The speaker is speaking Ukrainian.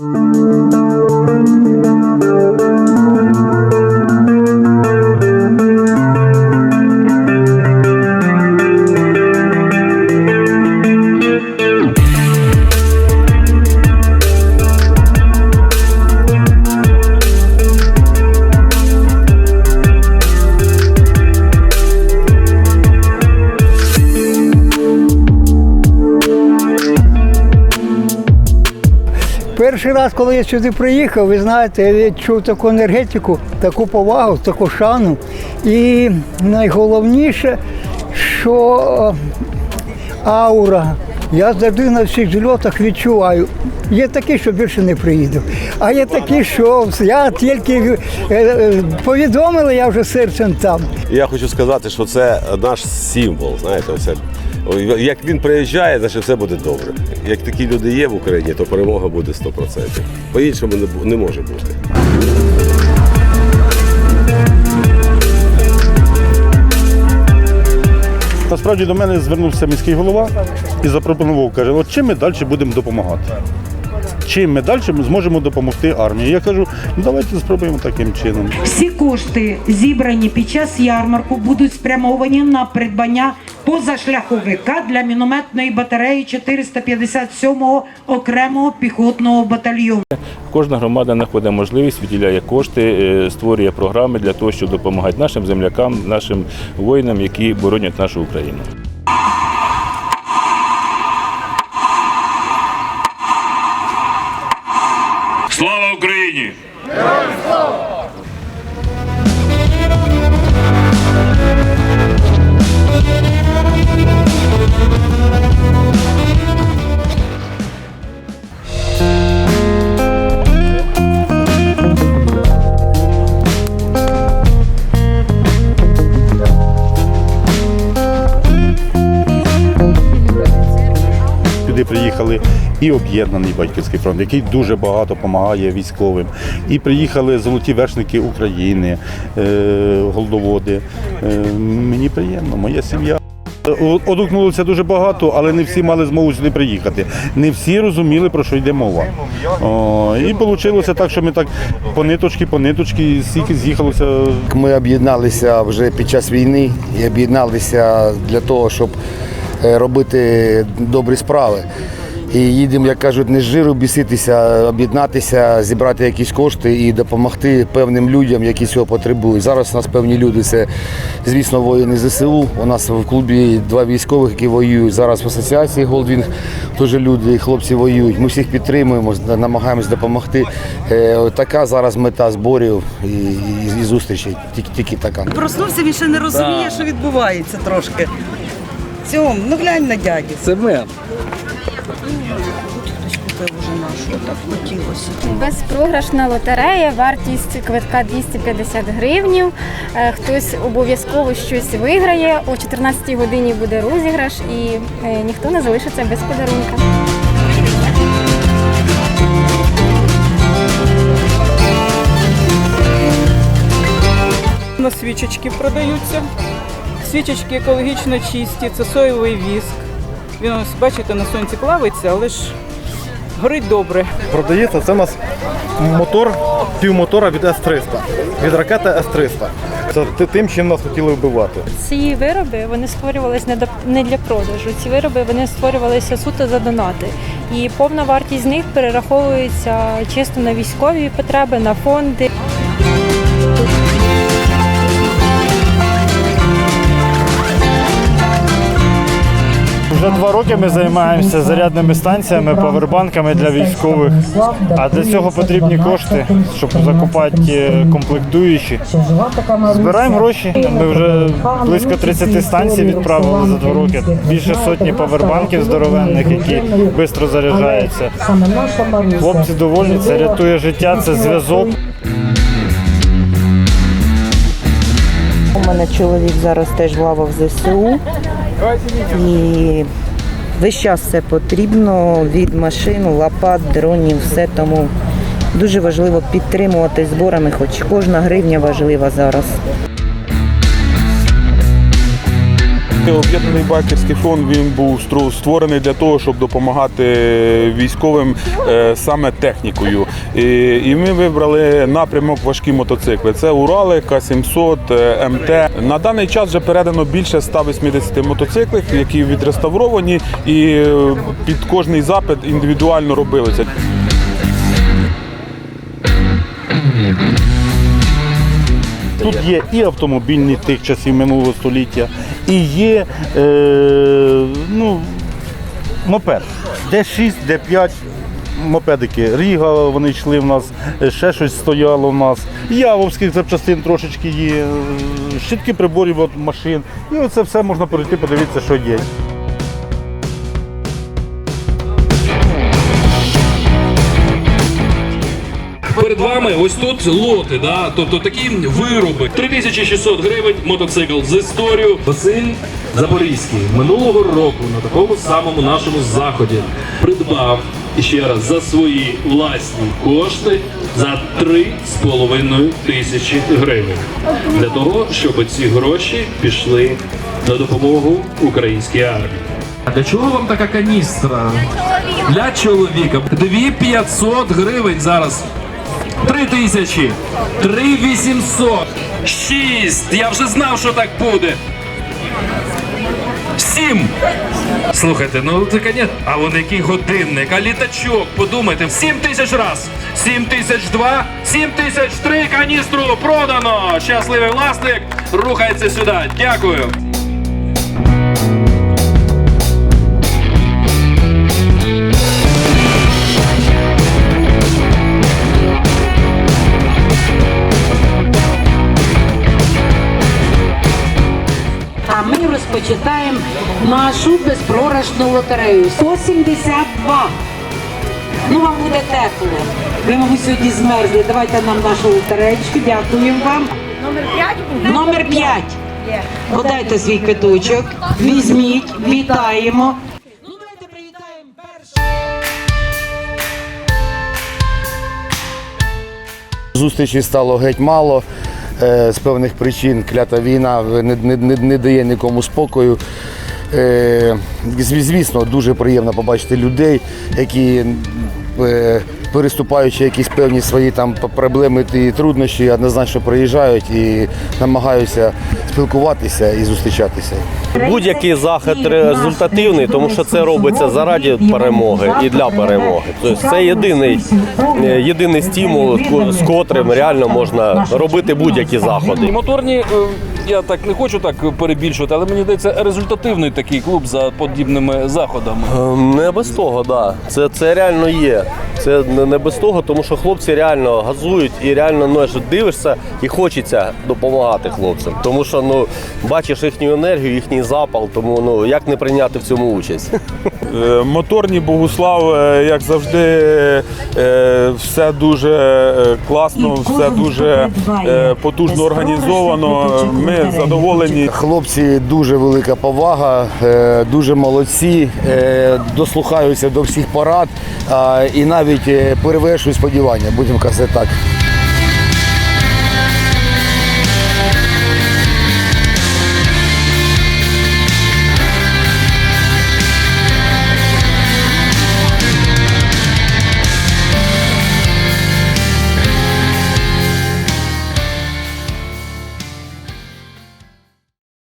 Thank you. Перший раз, коли я сюди приїхав, ви знаєте, я відчув таку енергетику, таку повагу, таку шану. І найголовніше, що е, аура. Я завжди на всіх зльотах відчуваю. Є такі, що більше не приїду. А є такі, що я тільки е, е, повідомили, я вже серцем там. Я хочу сказати, що це наш символ. Знаєте, оце. Як він приїжджає, значить все буде добре. Як такі люди є в Україні, то перемога буде 100%. По-іншому не, не може бути. Насправді до мене звернувся міський голова і запропонував, каже, от чим ми далі будемо допомагати? Чим ми далі зможемо допомогти армії? Я кажу, ну давайте спробуємо таким чином. Всі кошти, зібрані під час ярмарку, будуть спрямовані на придбання позашляховика для мінометної батареї 457-го окремого піхотного батальйону. Кожна громада знаходить можливість, виділяє кошти, е, створює програми для того, щоб допомагати нашим землякам, нашим воїнам, які боронять нашу Україну. І об'єднаний батьківський фронт, який дуже багато допомагає військовим. І приїхали золоті вершники України, е, голдоводи. Е, Мені приємно, моя сім'я. О- Одгукнулося дуже багато, але не всі мали змогу сюди приїхати. Не всі розуміли, про що йде мова. О, і вийшло так, що ми так по ниточки, по ниточки, стільки з'їхалося Ми об'єдналися вже під час війни і об'єдналися для того, щоб е, робити добрі справи. І їдемо, як кажуть, не з жиру біситися, об'єднатися, зібрати якісь кошти і допомогти певним людям, які цього потребують. Зараз у нас певні люди це, звісно, воїни ЗСУ. У нас в клубі два військових, які воюють. Зараз в асоціації Голдвінг теж люди, хлопці воюють. Ми всіх підтримуємо, намагаємось допомогти. Е, Така зараз мета зборів і, і, і зустрічей. Тільки, тільки така. Проснувся, він ще не розуміє, що відбувається трошки. Цьому, ну глянь на дяді. Це мен. Нашу, так хотілося. Безпрограшна лотерея, вартість квитка 250 гривнів. Е, Хтось обов'язково щось виграє. О 14-й годині буде розіграш і е, ніхто не залишиться без подарунка. У нас свічечки продаються. Свічечки екологічно чисті, це соєвий віск. Він ось, бачите, на сонці плавиться, але ж горить добре. Продається це у нас мотор, півмотора від С-300, від ракети С-300. Це тим, чим нас хотіли вбивати. Ці вироби вони створювалися не, не для продажу. Ці вироби вони створювалися суто за донати. І повна вартість з них перераховується чисто на військові потреби, на фонди. Вже два роки ми займаємося зарядними станціями, павербанками для військових. А для цього потрібні кошти, щоб закупати е, комплектуючі. Збираємо гроші. Ми вже близько 30 станцій відправили за два роки. Більше сотні павербанків здоровенних, які швидко заряджаються. Хлопці довольні, це рятує життя, це зв'язок. У мене чоловік зараз теж в лавах ЗСУ. І весь час все потрібно від машин, лопат, дронів, все тому дуже важливо підтримувати зборами, хоч кожна гривня важлива зараз. Знаєте, об'єднаний байкерський фонд він був створений для того, щоб допомагати військовим е, саме технікою. І, ми вибрали напрямок важкі мотоцикли. Це Урали, К-700, е, МТ. На даний час вже передано більше 180 мотоциклів, які відреставровані, і е, під кожний запит індивідуально робилися. Тут є і автомобільні тих часів минулого століття, і є е, ну, мопед. Д6, Д5 мопедики. Ріга вони йшли в нас, е, ще щось стояло в нас. Явовських запчастин трошечки є, е, щитки приборів від машин. І оце все можна перейти, подивитися, що є. Перед вами ось тут лоти, да? тобто такі вироби. 3600 гривень мотоцикл з історією. Василь Запорізький минулого року на такому самому нашому заході придбав ще раз за свої власні кошти за 3,5 тисячі гривень. Для того, щоб ці гроші пішли на допомогу українській армії. А для чого вам така каністра? Для чоловіка. 2500 гривень зараз. 3 тисячі. 3800. 6. Я вже знав, що так буде. 7. Слухайте, ну це коня. А вон який годинник, а літачок, подумайте, 7 тисяч раз. 7 тисяч два, 7 тисяч три каністру продано. Щасливий власник рухається сюди. Дякую. Безпрограшну лотерею. 172. Ну, вам буде тепло. Ви, мабуть, сьогодні змерзли. Давайте нам нашу лотереєчку. Дякуємо вам. Номер 5? Номер 5. Подайте свій квиточок. Візьміть, вітаємо. Ну, давайте привітаємо. Зустрічей стало геть мало. Е, З певних причин клята війна не, не, не, не дає нікому спокою. Е, зві- Звісно, дуже приємно побачити людей, які, е, переступаючи якісь певні свої там проблеми і труднощі, однозначно приїжджають і намагаються спілкуватися і зустрічатися. Будь-який захід результативний, тому що це робиться заради перемоги і для перемоги. Тобто це єдиний, е, єдиний стимул, з котрим реально можна робити будь-які заходи. Моторні, я так не хочу так перебільшувати, але мені здається, результативний такий клуб за подібними заходами. Ем, Не без того, да. Це, це реально є. Це не- без того, тому що хлопці реально газують і реально ну, дивишся і хочеться допомагати хлопцям. Тому що ну бачиш їхню енергію, їхній запал, тому ну як не прийняти в цьому участь. Е, Моторні Богуслав, е, як завжди, е, все дуже е, класно, все дуже е, потужно організовано. Ми задоволені. Хлопці дуже велика повага, е, дуже молодці, е, дослухаються до всіх порад і навіть е, перевершують сподівання, будемо казати так.